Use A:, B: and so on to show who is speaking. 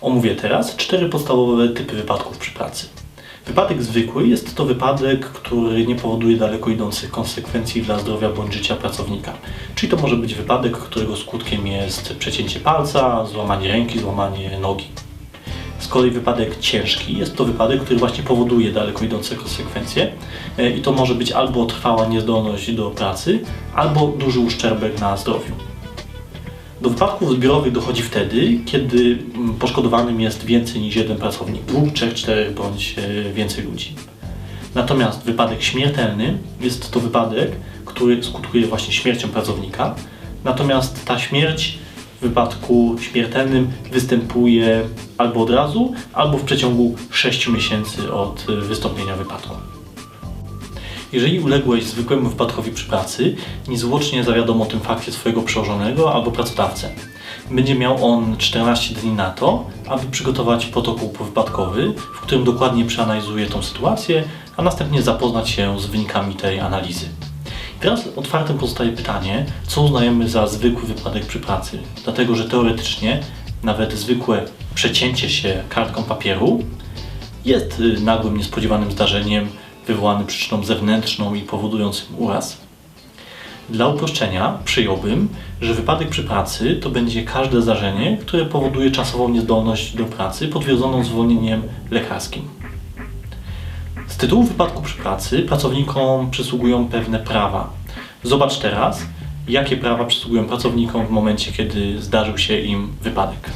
A: Omówię teraz cztery podstawowe typy wypadków przy pracy. Wypadek zwykły jest to wypadek, który nie powoduje daleko idących konsekwencji dla zdrowia bądź życia pracownika. Czyli to może być wypadek, którego skutkiem jest przecięcie palca, złamanie ręki, złamanie nogi. Z kolei wypadek ciężki jest to wypadek, który właśnie powoduje daleko idące konsekwencje E, i to może być albo trwała niezdolność do pracy, albo duży uszczerbek na zdrowiu. Do wypadków zbiorowych dochodzi wtedy, kiedy mm, poszkodowanym jest więcej niż jeden pracownik, dwóch, trzech, czterech bądź e, więcej ludzi. Natomiast wypadek śmiertelny jest to wypadek, który skutkuje właśnie śmiercią pracownika. Natomiast ta śmierć w wypadku śmiertelnym występuje albo od razu, albo w przeciągu 6 miesięcy od e, wystąpienia wypadku. Jeżeli uległeś zwykłemu wypadkowi przy pracy, niezwłocznie zawiadom o tym fakcie swojego przełożonego albo pracodawcę. Będzie miał on 14 dni na to, aby przygotować protokół powypadkowy, w którym dokładnie przeanalizuje tą sytuację, a następnie zapoznać się z wynikami tej analizy. Teraz otwartym pozostaje pytanie, co uznajemy za zwykły wypadek przy pracy, dlatego że teoretycznie nawet zwykłe przecięcie się kartką papieru jest y, nagłym, niespodziewanym zdarzeniem wywołanym przyczyną zewnętrzną i powodującym uraz. Dla uproszczenia przyjąłbym, że wypadek przy pracy to będzie każde zdarzenie, które powoduje czasową niezdolność do pracy potwierdzoną zwolnieniem lekarskim. Z tytułu wypadku przy pracy pracownikom przysługują pewne prawa. Zobacz teraz, jakie prawa przysługują pracownikom w momencie, kiedy zdarzył się im wypadek.